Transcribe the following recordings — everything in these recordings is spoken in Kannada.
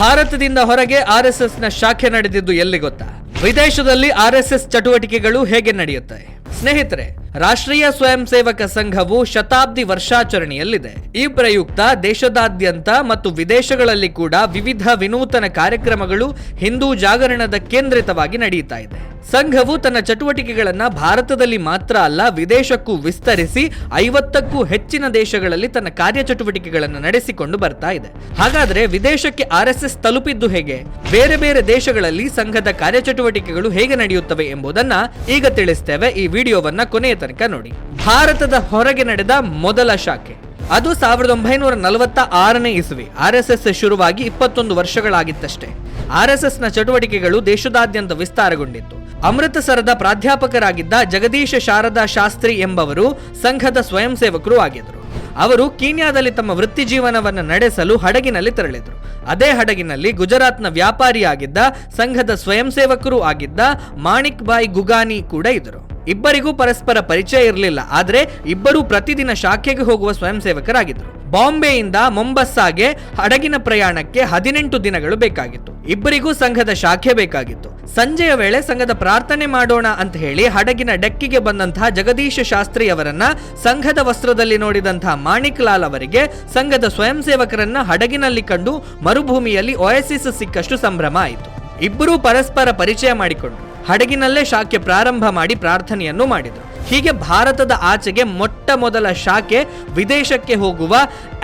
ಭಾರತದಿಂದ ಹೊರಗೆ ಆರ್ಎಸ್ಎಸ್ನ ಶಾಖೆ ನಡೆದಿದ್ದು ಎಲ್ಲಿ ಗೊತ್ತಾ? ವಿದೇಶದಲ್ಲಿ ಆರ್ಎಸ್ಎಸ್ ಚಟುವಟಿಕೆಗಳು ಹೇಗೆ ನಡೆಯುತ್ತೆ? ಸ್ನೇಹಿತರೆ, ರಾಷ್ಟ್ರೀಯ ಸ್ವಯಂ ಸೇವಕ ಸಂಘವು ಶತಾಬ್ದಿ ವರ್ಷಾಚರಣೆಯಲ್ಲಿದೆ. ಈ ಪ್ರಯುಕ್ತ ದೇಶದಾದ್ಯಂತ ಮತ್ತು ವಿದೇಶಗಳಲ್ಲಿ ಕೂಡ ವಿವಿಧ ವಿನೂತನ ಕಾರ್ಯಕ್ರಮಗಳು ಹಿಂದೂ ಜಾಗರಣದ ಕೇಂದ್ರಿತವಾಗಿ ನಡೆಯುತ್ತಾ ಇದೆ. ಸಂಘವು ತನ್ನ ಚಟುವಟಿಕೆಗಳನ್ನು ಭಾರತದಲ್ಲಿ ಮಾತ್ರ ಅಲ್ಲ, ವಿದೇಶಕ್ಕೂ ವಿಸ್ತರಿಸಿ ಐವತ್ತಕ್ಕೂ ಹೆಚ್ಚಿನ ದೇಶಗಳಲ್ಲಿ ತನ್ನ ಕಾರ್ಯಚಟುವಟಿಕೆಗಳನ್ನು ನಡೆಸಿಕೊಂಡು ಬರ್ತಾ ಇದೆ. ಹಾಗಾದ್ರೆ ವಿದೇಶಕ್ಕೆ ಆರ್ಎಸ್ಎಸ್ ತಲುಪಿದ್ದು ಹೇಗೆ? ಬೇರೆ ಬೇರೆ ದೇಶಗಳಲ್ಲಿ ಸಂಘದ ಕಾರ್ಯಚಟುವಟಿಕೆಗಳು ಹೇಗೆ ನಡೆಯುತ್ತವೆ ಎಂಬುದನ್ನ ಈಗ ತಿಳಿಸ್ತೇವೆ ಈ ವಿಡಿಯೋವನ್ನ ಕೊನೆಯ ತನಕ ನೋಡಿ. ಭಾರತದ ಹೊರಗೆ ನಡೆದ ಮೊದಲ ಶಾಖೆ. ಅದು ಸಾವಿರದ ಒಂಬೈನೂರ ನಲವತ್ತ ಆರನೇ ಇಸುವೆ. ಆರ್ ಎಸ್ ಎಸ್ ಶುರುವಾಗಿ ಇಪ್ಪತ್ತೊಂದು ವರ್ಷಗಳಾಗಿತ್ತಷ್ಟೇ. ಆರ್ ಎಸ್ನ ಚಟುವಟಿಕೆಗಳು ದೇಶದಾದ್ಯಂತ ವಿಸ್ತಾರಗೊಂಡಿತ್ತು. ಅಮೃತಸರದ ಪ್ರಾಧ್ಯಾಪಕರಾಗಿದ್ದ ಜಗದೀಶ ಶಾರದಾ ಶಾಸ್ತ್ರಿ ಎಂಬವರು ಸಂಘದ ಸ್ವಯಂ ಸೇವಕರು ಆಗಿದ್ದರು. ಅವರು ಕೀನ್ಯಾದಲ್ಲಿ ತಮ್ಮ ವೃತ್ತಿ ಜೀವನವನ್ನು ನಡೆಸಲು ಹಡಗಿನಲ್ಲಿ ತೆರಳಿದರು. ಅದೇ ಹಡಗಿನಲ್ಲಿ ಗುಜರಾತ್ನ ವ್ಯಾಪಾರಿಯಾಗಿದ್ದ ಸಂಘದ ಸ್ವಯಂ ಸೇವಕರೂ ಆಗಿದ್ದ ಮಾಣಿಕ್ ಬಾಯ್ ಗುಗಾನಿ ಕೂಡ ಇದ್ದರು. ಇಬ್ಬರಿಗೂ ಪರಸ್ಪರ ಪರಿಚಯ ಇರಲಿಲ್ಲ, ಆದರೆ ಇಬ್ಬರೂ ಪ್ರತಿದಿನ ಶಾಖೆಗೆ ಹೋಗುವ ಸ್ವಯಂ ಸೇವಕರಾಗಿದ್ದರು ಬಾಂಬೆಯಿಂದ ಮೊಂಬಸ್ಸಾಗೆ ಹಡಗಿನ ಪ್ರಯಾಣಕ್ಕೆ ಹದಿನೆಂಟು ದಿನಗಳು ಬೇಕಾಗಿತ್ತು. ಇಬ್ಬರಿಗೂ ಸಂಘದ ಶಾಖೆ ಬೇಕಾಗಿತ್ತು. ಸಂಜೆಯ ವೇಳೆ ಸಂಘದ ಪ್ರಾರ್ಥನೆ ಮಾಡೋಣ ಅಂತ ಹೇಳಿ ಹಡಗಿನ ಡೆಕ್ಕಿಗೆ ಬಂದಂತಹ ಜಗದೀಶ ಶಾಸ್ತ್ರಿ ಅವರನ್ನ ಸಂಘದ ವಸ್ತ್ರದಲ್ಲಿ ನೋಡಿದಂತಹ ಮಾಣಿಕ್ ಲಾಲ್ ಅವರಿಗೆ ಸಂಘದ ಸ್ವಯಂ ಸೇವಕರನ್ನ ಹಡಗಿನಲ್ಲಿ ಕಂಡು ಮರುಭೂಮಿಯಲ್ಲಿ ಒಯಸಿಸ್ ಸಿಕ್ಕಷ್ಟು ಸಂಭ್ರಮ ಆಯಿತು. ಇಬ್ಬರೂ ಪರಸ್ಪರ ಪರಿಚಯ ಮಾಡಿಕೊಂಡ್ರು. ಹಡಗಿನಲ್ಲೇ ಶಾಖೆ ಪ್ರಾರಂಭ ಮಾಡಿ ಪ್ರಾರ್ಥನೆಯನ್ನು ಮಾಡಿದರು. ಹೀಗೆ ಭಾರತದ ಆಚೆಗೆ ಮೊಟ್ಟ ಮೊದಲ ಶಾಖೆ ವಿದೇಶಕ್ಕೆ ಹೋಗುವ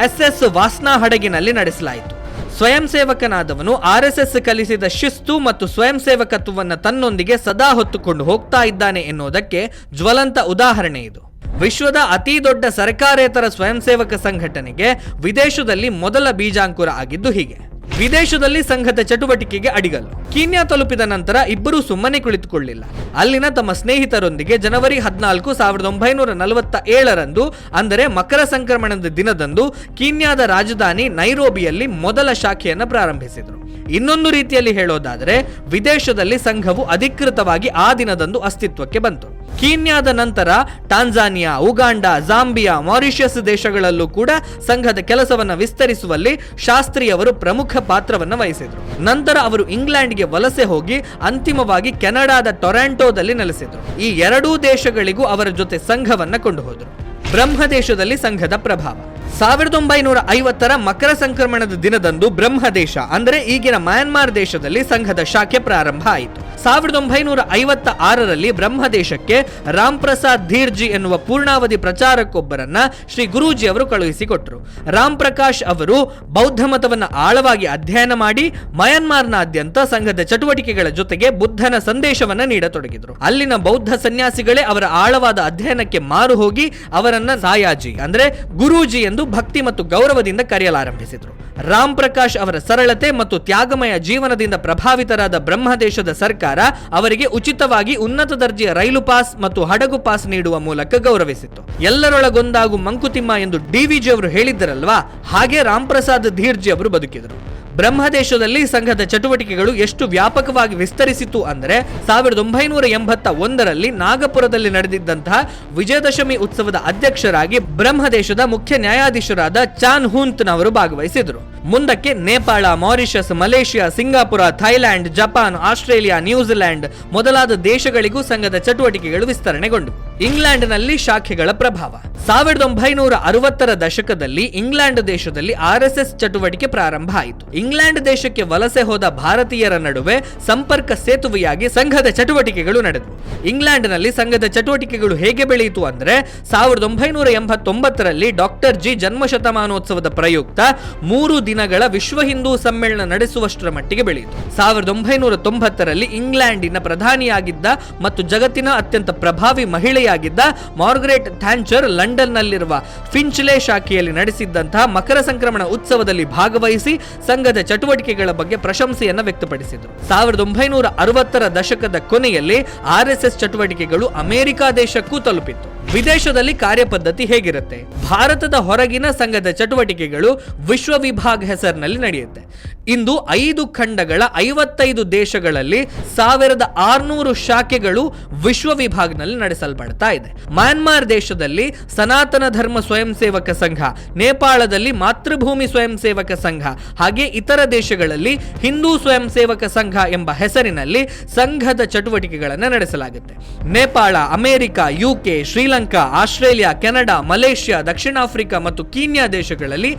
ಎಸ್ ಎಸ್ ವಾಸ್ನಾ ಹಡಗಿನಲ್ಲಿ ನಡೆಸಲಾಯಿತು. ಸ್ವಯಂ ಸೇವಕನಾದವನು ಆರ್ ಎಸ್ ಎಸ್ ಕಲಿಸಿದ ಶಿಸ್ತು ಮತ್ತು ಸ್ವಯಂ ಸೇವಕತ್ವವನ್ನು ತನ್ನೊಂದಿಗೆ ಸದಾ ಹೊತ್ತುಕೊಂಡು ಹೋಗ್ತಾ ಇದ್ದಾನೆ ಎನ್ನುವುದಕ್ಕೆ ಜ್ವಲಂತ ಉದಾಹರಣೆ ಇದು. ವಿಶ್ವದ ಅತಿ ದೊಡ್ಡ ಸರ್ಕಾರೇತರ ಸ್ವಯಂ ಸೇವಕ ಸಂಘಟನೆಗೆ ವಿದೇಶದಲ್ಲಿ ಮೊದಲ ಬೀಜಾಂಕುರ ಆಗಿದ್ದು ಹೀಗೆ. ವಿದೇಶದಲ್ಲಿ ಸಂಘದ ಚಟುವಟಿಕೆಗೆ ಅಡಿಗಲ್ಲು. ಕೀನ್ಯಾ ತಲುಪಿದ ನಂತರ ಇಬ್ಬರೂ ಸುಮ್ಮನೆ ಕುಳಿತುಕೊಳ್ಳಿಲ್ಲ. ಅಲ್ಲಿನ ತಮ್ಮ ಸ್ನೇಹಿತರೊಂದಿಗೆ ಜನವರಿ ಹದಿನಾಲ್ಕು ಸಾವಿರದ ಒಂಬೈನೂರ ನಲವತ್ತ ಏಳರಂದು, ಅಂದರೆ ಮಕರ ಸಂಕ್ರಮಣದ ದಿನದಂದು, ಕೀನ್ಯಾದ ರಾಜಧಾನಿ ನೈರೋಬಿಯಲ್ಲಿ ಮೊದಲ ಶಾಖೆಯನ್ನು ಪ್ರಾರಂಭಿಸಿದರು. ಇನ್ನೊಂದು ರೀತಿಯಲ್ಲಿ ಹೇಳೋದಾದರೆ, ವಿದೇಶದಲ್ಲಿ ಸಂಘವು ಅಧಿಕೃತವಾಗಿ ಆ ದಿನದಂದು ಅಸ್ತಿತ್ವಕ್ಕೆ ಬಂತು. ಕೀನ್ಯಾದ ನಂತರ ಟಾಂಜಾನಿಯಾ ಉಗಾಂಡ ಜಾಂಬಿಯಾ ಮಾರಿಷಿಯಸ್ ದೇಶಗಳಲ್ಲೂ ಕೂಡ ಸಂಘದ ಕೆಲಸವನ್ನು ವಿಸ್ತರಿಸುವಲ್ಲಿ ಶಾಸ್ತ್ರಿಯವರು ಪ್ರಮುಖ ಪಾತ್ರವನ್ನು ವಹಿಸಿದರು. ನಂತರ ಅವರು ಇಂಗ್ಲೆಂಡ್ಗೆ ವಲಸೆ ಹೋಗಿ ಅಂತಿಮವಾಗಿ ಕೆನಡಾದ ಟೊರಾಂಟೋದಲ್ಲಿ ನೆಲೆಸಿದರು. ಈ ಎರಡೂ ದೇಶಗಳಿಗೂ ಅವರ ಜೊತೆ ಸಂಘವನ್ನು ಕೊಂಡು ಹೋದರು ಬ್ರಹ್ಮದೇಶದಲ್ಲಿ ಸಂಘದ ಪ್ರಭಾವ. ಸಾವಿರದ ಒಂಬೈನೂರ ಐವತ್ತರ ಮಕರ ಸಂಕ್ರಮಣದ ದಿನದಂದು ಬ್ರಹ್ಮದೇಶ, ಅಂದರೆ ಈಗಿನ ಮ್ಯಾನ್ಮಾರ್ ದೇಶದಲ್ಲಿ ಸಂಘದ ಶಾಖೆ ಪ್ರಾರಂಭ ಆಯಿತು. ಸಾವಿರದ ಒಂಬೈನೂರ ಐವತ್ತ ಆರರಲ್ಲಿ ಬ್ರಹ್ಮದೇಶಕ್ಕೆ ರಾಮ್ ಪ್ರಸಾದ್ ಧೀರ್ಜಿ ಎನ್ನುವ ಪೂರ್ಣಾವಧಿ ಪ್ರಚಾರಕ್ಕೊಬ್ಬರನ್ನ ಶ್ರೀ ಗುರೂಜಿ ಅವರು ಕಳುಹಿಸಿಕೊಟ್ಟರು ರಾಮ್ ಪ್ರಕಾಶ್ ಅವರು ಬೌದ್ಧ ಮತವನ್ನು ಆಳವಾಗಿ ಅಧ್ಯಯನ ಮಾಡಿ ಮಯನ್ಮಾರ್ನಾದ್ಯಂತ ಸಂಘದ ಚಟುವಟಿಕೆಗಳ ಜೊತೆಗೆ ಬುದ್ಧನ ಸಂದೇಶವನ್ನ ನೀಡತೊಡಗಿದ್ರು. ಅಲ್ಲಿನ ಬೌದ್ಧ ಸನ್ಯಾಸಿಗಳೇ ಅವರ ಆಳವಾದ ಅಧ್ಯಯನಕ್ಕೆ ಮಾರು ಹೋಗಿ ಅವರನ್ನ ಸಾಯಾಜಿ ಅಂದ್ರೆ ಗುರೂಜಿ ಎಂದು ಭಕ್ತಿ ಮತ್ತು ಗೌರವದಿಂದ ಕರೆಯಲಾರಂಭಿಸಿದ್ರು. ರಾಮ್ ಪ್ರಕಾಶ್ ಅವರ ಸರಳತೆ ಮತ್ತು ತ್ಯಾಗಮಯ ಜೀವನದಿಂದ ಪ್ರಭಾವಿತರಾದ ಬ್ರಹ್ಮದೇಶದ ಸರ್ಕಾರ ಅವರಿಗೆ ಉಚಿತವಾಗಿ ಉನ್ನತ ದರ್ಜೆಯ ರೈಲು ಪಾಸ್ ಮತ್ತು ಹಡಗು ಪಾಸ್ ನೀಡುವ ಮೂಲಕ ಗೌರವಿಸಿತ್ತು. ಎಲ್ಲರೊಳಗೊಂದಾಗು ಮಂಕುತಿಮ್ಮ ಎಂದು ಡಿವಿಜಿ ಅವರು ಹೇಳಿದ್ದರಲ್ವಾ? ಹಾಗೆ ರಾಮ್ ಪ್ರಸಾದ್ ಧೀರ್ಜಿ ಅವರು ಬದುಕಿದರು. ಬ್ರಹ್ಮದೇಶದಲ್ಲಿ ಸಂಘದ ಚಟುವಟಿಕೆಗಳು ಎಷ್ಟು ವ್ಯಾಪಕವಾಗಿ ವಿಸ್ತರಿಸಿತು ಅಂದರೆ ಸಾವಿರದ ಒಂಬೈನೂರ ಎಂಬತ್ತ ಒಂದರಲ್ಲಿ ನಾಗಪುರದಲ್ಲಿ ನಡೆದಿದ್ದಂತಹ ವಿಜಯದಶಮಿ ಉತ್ಸವದ ಅಧ್ಯಕ್ಷರಾಗಿ ಬ್ರಹ್ಮದೇಶದ ಮುಖ್ಯ ನ್ಯಾಯಾಧೀಶರಾದ ಚಾನ್ ಹೂಂತ್ನವರು ಭಾಗವಹಿಸಿದರು ಮುಂದಕ್ಕೆ Nepal, Mauritius, Malaysia, Singapore Thailand Japan, Australia New Zealand ಮೊದಲಾದ ದೇಶಗಳಿಗೂ ಸಂಘದ ಚಟುವಟಿಕೆಗಳು ವಿಸ್ತರಣೆಗೊಂಡವು. ಇಂಗ್ಲೆಂಡ್ನಲ್ಲಿ ಶಾಖೆಗಳ ಪ್ರಭಾವ. ಸಾವಿರದ ಒಂಬೈನೂರ ಅರವತ್ತರ ದಶಕದಲ್ಲಿ ಇಂಗ್ಲೆಂಡ್ ದೇಶದಲ್ಲಿ ಆರ್ಎಸ್ಎಸ್ ಚಟುವಟಿಕೆ ಪ್ರಾರಂಭ ಆಯಿತು. ಇಂಗ್ಲೆಂಡ್ ದೇಶಕ್ಕೆ ವಲಸೆ ಹೋದ ಭಾರತೀಯರ ನಡುವೆ ಸಂಪರ್ಕ ಸೇತುವೆಯಾಗಿ ಸಂಘದ ಚಟುವಟಿಕೆಗಳು ನಡೆದವು. ಇಂಗ್ಲೆಂಡ್ನಲ್ಲಿ ಸಂಘದ ಚಟುವಟಿಕೆಗಳು ಹೇಗೆ ಬೆಳೆಯಿತು ಅಂದ್ರೆ, ಸಾವಿರದ ಒಂಬೈನೂರ ಎಂಬತ್ತೊಂಬತ್ತರಲ್ಲಿ ಡಾಕ್ಟರ್ ಜಿ. ಜನ್ಮಶತಮಾನೋತ್ಸವದ ಪ್ರಯುಕ್ತ ಮೂರು ದಿನಗಳ ವಿಶ್ವ ಹಿಂದೂ ಸಮ್ಮೇಳನ ನಡೆಸುವಷ್ಟರ ಮಟ್ಟಿಗೆ ಬೆಳೆಯಿತು. ಸಾವಿರದ ಒಂಬೈನೂರ ತೊಂಬತ್ತರಲ್ಲಿ ಇಂಗ್ಲೆಂಡಿನ ಪ್ರಧಾನಿಯಾಗಿದ್ದ ಮತ್ತು ಜಗತ್ತಿನ ಅತ್ಯಂತ ಪ್ರಭಾವಿ ಮಹಿಳೆಯಾಗಿದ್ದ ಮಾರ್ಗರೆಟ್ ಥ್ಯಾಂಚರ್ ಲಂಡನ್ನಲ್ಲಿರುವ ಫಿಂಚ್ಲೆ ಶಾಖೆಯಲ್ಲಿ ನಡೆಸಿದ್ದಂತಹ ಮಕರ ಸಂಕ್ರಮಣ ಉತ್ಸವದಲ್ಲಿ ಭಾಗವಹಿಸಿ ಸಂಘದ ಚಟುವಟಿಕೆಗಳ ಬಗ್ಗೆ ಪ್ರಶಂಸೆಯನ್ನು ವ್ಯಕ್ತಪಡಿಸಿದರು. ಸಾವಿರದ ಒಂಬೈನೂರ ಅರವತ್ತರ ದಶಕದ ಕೊನೆಯಲ್ಲಿ ಆರ್ಎಸ್ಎಸ್ ಚಟುವಟಿಕೆಗಳು ಅಮೆರಿಕ ದೇಶಕ್ಕೂ ತಲುಪಿತ್ತು. ವಿದೇಶದಲ್ಲಿ ಕಾರ್ಯಪದ್ಧತಿ ಹೇಗಿರುತ್ತೆ? ಭಾರತದ ಹೊರಗಿನ ಸಂಘದ ಚಟುವಟಿಕೆಗಳು ವಿಶ್ವ ವಿಭಾಗ್ ಹೆಸರಿನಲ್ಲಿ ನಡೆಯುತ್ತೆ. ಇಂದು ಐದು ಖಂಡಗಳ ಐವತ್ತೈದು ದೇಶಗಳಲ್ಲಿ ಸಾವಿರದ ಆರುನೂರು ಶಾಖೆಗಳು ವಿಶ್ವ ವಿಭಾಗ್ನಲ್ಲಿ ನಡೆಸಲ್ಪಡ್ತಾ ಇದೆ. ಮ್ಯಾನ್ಮಾರ್ ದೇಶದಲ್ಲಿ ಸನಾತನ ಧರ್ಮ ಸ್ವಯಂ ಸೇವಕ ಸಂಘ, ನೇಪಾಳದಲ್ಲಿ ಮಾತೃಭೂಮಿ ಸ್ವಯಂ ಸೇವಕ ಸಂಘ, ಹಾಗೆ ಇತರ ದೇಶಗಳಲ್ಲಿ ಹಿಂದೂ ಸ್ವಯಂ ಸೇವಕ ಸಂಘ ಎಂಬ ಹೆಸರಿನಲ್ಲಿ ಸಂಘದ ಚಟುವಟಿಕೆಗಳನ್ನು ನಡೆಸಲಾಗುತ್ತೆ. Nepal, America, UK, Sri Lanka Australia Canada Malaysia ದಕ್ಷಿಣ ಆಫ್ರಿಕಾ ಮತ್ತು ಕೀನ್ಯಾ ದೇಶಗಳಲ್ಲಿ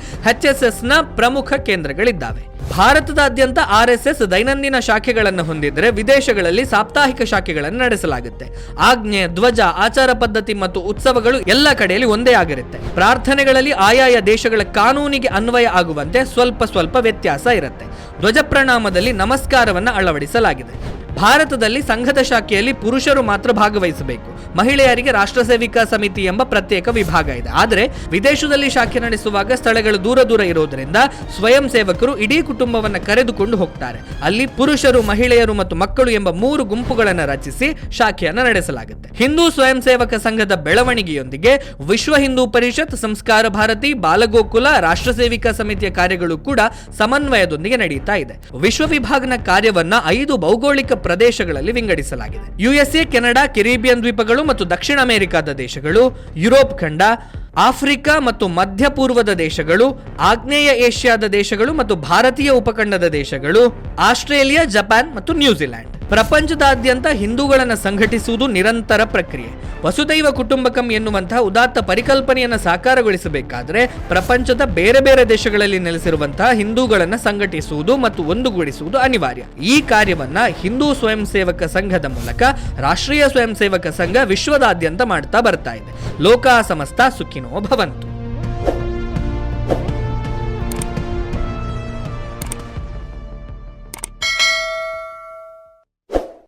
ಎಚ್ನ ಪ್ರಮುಖ ಕೇಂದ್ರಗಳಿದ್ದಾವೆ. ಭಾರತದಾದ್ಯಂತ ಆರ್ ಎಸ್ ಎಸ್ ದೈನಂದಿನ ಶಾಖೆಗಳನ್ನು ಹೊಂದಿದ್ರೆ ವಿದೇಶಗಳಲ್ಲಿ ಸಾಪ್ತಾಹಿಕ ಶಾಖೆಗಳನ್ನು ನಡೆಸಲಾಗುತ್ತೆ. ಆಜ್ಞೆ, ಧ್ವಜ, ಆಚಾರ ಪದ್ಧತಿ ಮತ್ತು ಉತ್ಸವಗಳು ಎಲ್ಲ ಕಡೆಯಲ್ಲಿ ಒಂದೇ ಆಗಿರುತ್ತೆ. ಪ್ರಾರ್ಥನೆಗಳಲ್ಲಿ ಆಯಾಯ ದೇಶಗಳ ಕಾನೂನಿಗೆ ಅನ್ವಯ ಆಗುವಂತೆ ಸ್ವಲ್ಪ ಸ್ವಲ್ಪ ವ್ಯತ್ಯಾಸ ಇರುತ್ತೆ. ಧ್ವಜ ಪ್ರಣಾಮದಲ್ಲಿ ನಮಸ್ಕಾರವನ್ನು ಅಳವಡಿಸಲಾಗಿದೆ. ಭಾರತದಲ್ಲಿ ಸಂಘದ ಶಾಖೆಯಲ್ಲಿ ಪುರುಷರು ಮಾತ್ರ ಭಾಗವಹಿಸಬೇಕು. ಮಹಿಳೆಯರಿಗೆ ರಾಷ್ಟ್ರ ಸೇವಿಕಾ ಸಮಿತಿ ಎಂಬ ಪ್ರತ್ಯೇಕ ವಿಭಾಗ ಇದೆ. ಆದರೆ ವಿದೇಶದಲ್ಲಿ ಶಾಖೆ ನಡೆಸುವಾಗ ಸ್ಥಳಗಳು ದೂರ ದೂರ ಇರೋದರಿಂದ ಸ್ವಯಂ ಸೇವಕರು ಇಡೀ ಕುಟುಂಬವನ್ನು ಕರೆದುಕೊಂಡು ಹೋಗ್ತಾರೆ. ಅಲ್ಲಿ ಪುರುಷರು, ಮಹಿಳೆಯರು ಮತ್ತು ಮಕ್ಕಳು ಎಂಬ ಮೂರು ಗುಂಪುಗಳನ್ನು ರಚಿಸಿ ಶಾಖೆಯನ್ನು ನಡೆಸಲಾಗುತ್ತೆ. ಹಿಂದೂ ಸ್ವಯಂ ಸೇವಕ ಸಂಘದ ಬೆಳವಣಿಗೆಯೊಂದಿಗೆ ವಿಶ್ವ ಹಿಂದೂ ಪರಿಷತ್, ಸಂಸ್ಕಾರ ಭಾರತಿ, ಬಾಲಗೋಕುಲ, ರಾಷ್ಟ್ರ ಸೇವಿಕಾ ಸಮಿತಿಯ ಕಾರ್ಯಗಳು ಕೂಡ ಸಮನ್ವಯದೊಂದಿಗೆ ನಡೆಯುತ್ತಾ ಇದೆ. ವಿಶ್ವ ವಿಭಾಗನ ಕಾರ್ಯವನ್ನ ಐದು ಭೌಗೋಳಿಕ ಪ್ರದೇಶಗಳಲ್ಲಿ ವಿಂಗಡಿಸಲಾಗಿದೆ. ಯುಎಸ್ಎ ಕೆನಡಾ, ಕೆರಿಬಿಯನ್ ದ್ವೀಪಗಳು ಮತ್ತು ದಕ್ಷಿಣ ಅಮೆರಿಕಾದ ದೇಶಗಳು, ಯುರೋಪ್ ಖಂಡ ಆಫ್ರಿಕಾ ಮತ್ತು ಮಧ್ಯಪೂರ್ವದ ದೇಶಗಳು, ಆಗ್ನೇಯ ಏಷ್ಯಾದ ದೇಶಗಳು ಮತ್ತು ಭಾರತೀಯ ಉಪಖಂಡದ ದೇಶಗಳು, ಆಸ್ಟ್ರೇಲಿಯಾ, ಜಪಾನ್ ಮತ್ತು ನ್ಯೂಜಿಲೆಂಡ್ ಪ್ರಪಂಚದಾದ್ಯಂತ ಹಿಂದೂಗಳನ್ನು ಸಂಘಟಿಸುವುದು ನಿರಂತರ ಪ್ರಕ್ರಿಯೆ. ವಸುದೈವ ಕುಟುಂಬಕಂ ಎನ್ನುವಂತಹ ಉದಾತ್ತ ಪರಿಕಲ್ಪನೆಯನ್ನು ಸಾಕಾರಗೊಳಿಸಬೇಕಾದರೆ ಪ್ರಪಂಚದ ಬೇರೆ ಬೇರೆ ದೇಶಗಳಲ್ಲಿ ನೆಲೆಸಿರುವಂತಹ ಹಿಂದೂಗಳನ್ನು ಸಂಘಟಿಸುವುದು ಮತ್ತು ಒಂದುಗೂಡಿಸುವುದು ಅನಿವಾರ್ಯ. ಈ ಕಾರ್ಯವನ್ನ ಹಿಂದೂ ಸ್ವಯಂ ಸೇವಕ ಸಂಘದ ಮೂಲಕ ರಾಷ್ಟ್ರೀಯ ಸ್ವಯಂ ಸೇವಕ ಸಂಘ ವಿಶ್ವದಾದ್ಯಂತ ಮಾಡ್ತಾ ಬರ್ತಾ ಇದೆ. ಲೋಕ ಸಮಸ್ತ ಸುಖಿನೋ ಭವಂತು.